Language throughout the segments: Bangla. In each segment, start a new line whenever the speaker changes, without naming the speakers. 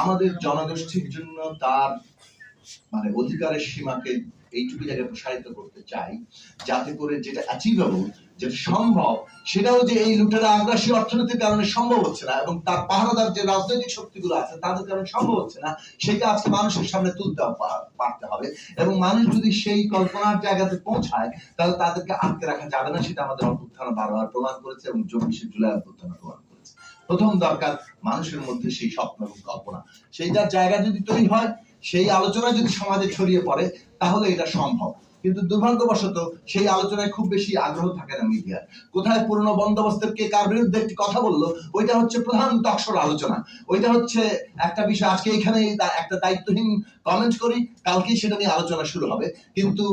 আমাদের জনগোষ্ঠীর জন্য তার মানে অধিকারের সীমাকে এইটুকু জায়গায় প্রসারিত করতে চাই, যাতে করে যেটা অ্যাচিভেবল যেটা সম্ভব, সেটাও যে এই লুটেরা আগ্রাসী অর্থনীতির কারণে সম্ভব হচ্ছে না এবং তার পাহারাদার যে রাজনৈতিক শক্তিগুলো আছে, তাদের কারণে সম্ভব হচ্ছে না, সেটা আজকে মানুষের সামনে তুলতে পারতে হবে এবং মানুষ যদি সেই কল্পনার জায়গাতে পৌঁছায়, তাহলে তাদেরকে আটকে রাখা যাবে না, সেটা আমাদের অভ্যুত্থান বারবার প্রমাণ করেছে এবং চব্বিশে জুলাই অভ্যুত্থান প্রমাণ প্রথম দরকার মানুষের মধ্যে সেই স্বপ্ন এবং কল্পনা। সেইটার জায়গা যদি তৈরি হয়, সেই আলোচনা যদি সমাজে ছড়িয়ে পড়ে, তাহলে এটা সম্ভব। কিন্তু দুর্ভাগ্যবশত সেই আলোচনায় খুব বেশি আগ্রহ থাকে না মিডিয়ার কোথায় পুরনো বন্দোবস্তের কে কার বিরুদ্ধে একটি কথা বলল, ওইটা হচ্ছে প্রধান টকশোর আলোচনা। ওইটা হচ্ছে একটা বিষয়। আজকে এখানে একটা দায়িত্বহীন কমেন্ট করি, কালকেই সেটা নিয়ে আলোচনা শুরু হবে। কিন্তু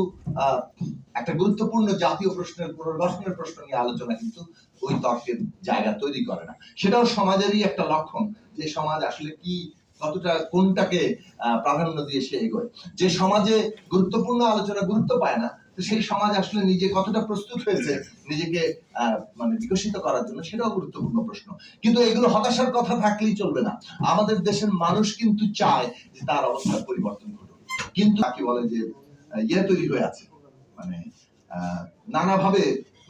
একটা গুরুত্বপূর্ণ জাতীয় প্রশ্নের পুনর্গঠনের প্রশ্ন নিয়ে আলোচনা কিন্তু ওই তর্কের জায়গা তৈরি করে না। সেটাও সমাজেরই একটা লক্ষণ যে সমাজ আসলে কি কতটা, কোনটাকে প্রাধান্য দিয়ে সে এগোয়। যে সমাজে গুরুত্বপূর্ণ আলোচনা গুরুত্ব পায় না, তো সেই সমাজ আসলে নিজে কতটা প্রস্তুত হয়েছে নিজেকে মানে বিকশিত করার জন্য, সেটাও গুরুত্বপূর্ণ প্রশ্ন। কিন্তু এগুলো হতাশার কথা থাকলেই চলবে না। আমাদের দেশের মানুষ কিন্তু চায় যে তার অবস্থার পরিবর্তন ঘটুক। কিন্তু তাকে বলে যে ইয়ে তৈরি হয়ে আছে। মানে নানাভাবে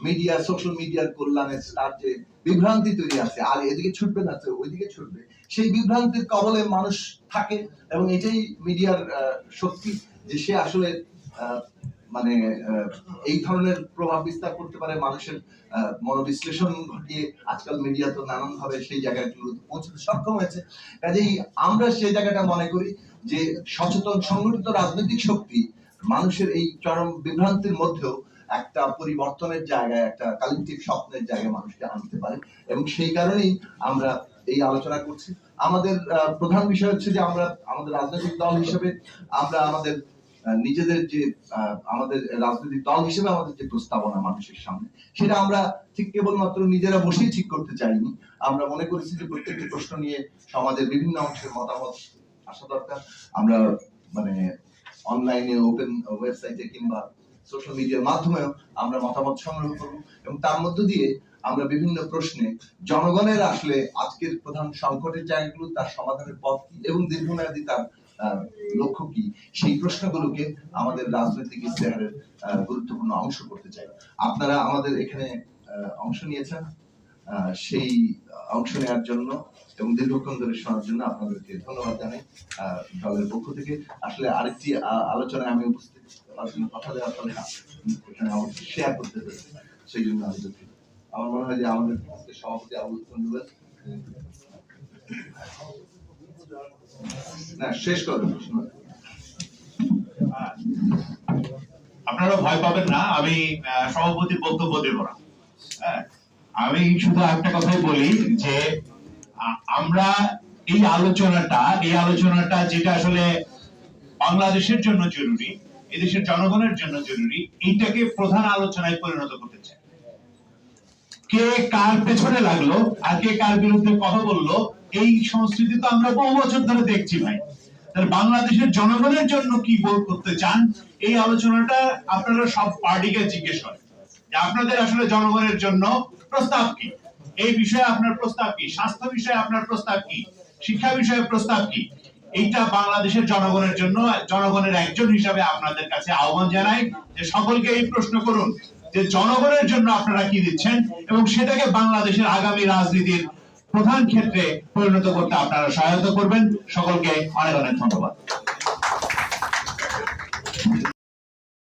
মিডিয়া সোশ্যাল মিডিয়ার কল্যাণে তার যে বিভ্রান্তি তৈরি আছে, আর এদিকে ছুটবে না তো, ওইদিকে ছুটবে। সেই বিভ্রান্তির কবলে মানুষ থাকে, এবং এটাই মিডিয়ার শক্তি যে সে আসলে মানে এই ধরনের প্রভাব বিস্তার করতে পারে মানুষের মনোবিশ্লেষণ ঘটিয়ে। আজকাল মিডিয়া তো নানান ভাবে সেই জায়গাগুলোতে পৌঁছতে সক্ষম হয়েছে। কাজেই আমরা সেই জায়গাটা মনে করি যে সচেতন, সংগঠিত রাজনৈতিক শক্তি মানুষের এই চরম বিভ্রান্তির মধ্যেও একটা পরিবর্তনের জায়গায়, একটা কালেকটিভ স্বপ্নের জায়গায় মানুষকে আনতে পারে। এবং সেই কারণেই আমরা এই আলোচনা করছি। আমাদের প্রধান বিষয় হচ্ছে যে আমরা, আমাদের রাজনৈতিক দল হিসেবে আমরা আমাদের নিজেদের যে আমাদের রাজনৈতিক দল হিসেবে আমাদের যে প্রস্তাবনা মানুষের সামনে, সেটা আমরা ঠিক কেবলমাত্র নিজেরা বসেই ঠিক করতে চাইনি। আমরা মনে করেছি যে প্রত্যেকটি প্রশ্ন নিয়ে সমাজের বিভিন্ন অংশের মতামত আসা দরকার। আমরা মানে অনলাইনে, ওপেন ওয়েবসাইটে কিংবা সোশ্যাল মিডিয়ার মাধ্যমেও আমরা মতামত সংগ্রহ করব এবং তার মধ্য দিয়ে আমরা বিভিন্ন প্রশ্নে জনগণের আসলে আজকের প্রধান সংকটের জায়গাগুলো, তার সমাধানের পথ কি এবং দীর্ঘমেয়াদী তার লক্ষ্য কি? সেই প্রশ্নগুলোকে আমাদের রাজনৈতিক ইস্তেহারের গুরুত্বপূর্ণ অংশ করতে চাই। আপনারা আমাদের এখানে অংশ নিয়েছেন সেই অংশ নেওয়ার জন্য এবং দীর্ঘক্ষণ ধরে শোনার জন্য আপনাদেরকে ধন্যবাদ জানাই দলের পক্ষ থেকে। আসলে আরেকটি আলোচনায় আমি উপস্থিত কথা দেওয়ার ফলে শেয়ার করতে সেই জন্য আমি দুঃখিত। আমার মনে হয় যে আমাদের সভাপতি আবুল না শেষ করবেন
আপনারা ভয় পাবেন না আমি সভাপতির বক্তব্য দেব না। হ্যাঁ, আমি শুধু একটা কথাই বলি যে আমরা এই আলোচনাটা এই আলোচনাটা যেটা আসলে বাংলাদেশের জন্য জরুরি এদেশের জনগণের জন্য জরুরি, এইটাকে প্রধান আলোচনায় পরিণত করতে চাই কে কার পেছনে লাগল আর কে কার বিরুদ্ধে কথা বলল, এই সংস্কৃতি তো আমরা বহু বছর ধরে দেখছি ভাই। তাহলে বাংলাদেশের জনগণের জন্য কি বল করতে চান, এই আলোচনাটা আপনারা সব পার্টিকে জিজ্ঞেস করেন। যে আপনাদের আসলে জনগণের জন্য প্রস্তাব কি? এই বিষয়ে আপনার প্রস্তাব কি? স্বাস্থ্য বিষয়ে আপনার প্রস্তাব কি? শিক্ষা বিষয়ে প্রস্তাব কি? এইটা বাংলাদেশের জনগণের জন্য, জনগণের একজন হিসাবে আপনাদের কাছে আহ্বান জানাই যে সকলকে এই প্রশ্ন করুন যে জনগণের জন্য আপনারা কি দিচ্ছেন এবং সেটাকে বাংলাদেশের আগামী রাজনীতির প্রধান ক্ষেত্রে পরিণত করতে আপনারা সহায়তা করবেন। সকলকে অনেক অনেক ধন্যবাদ।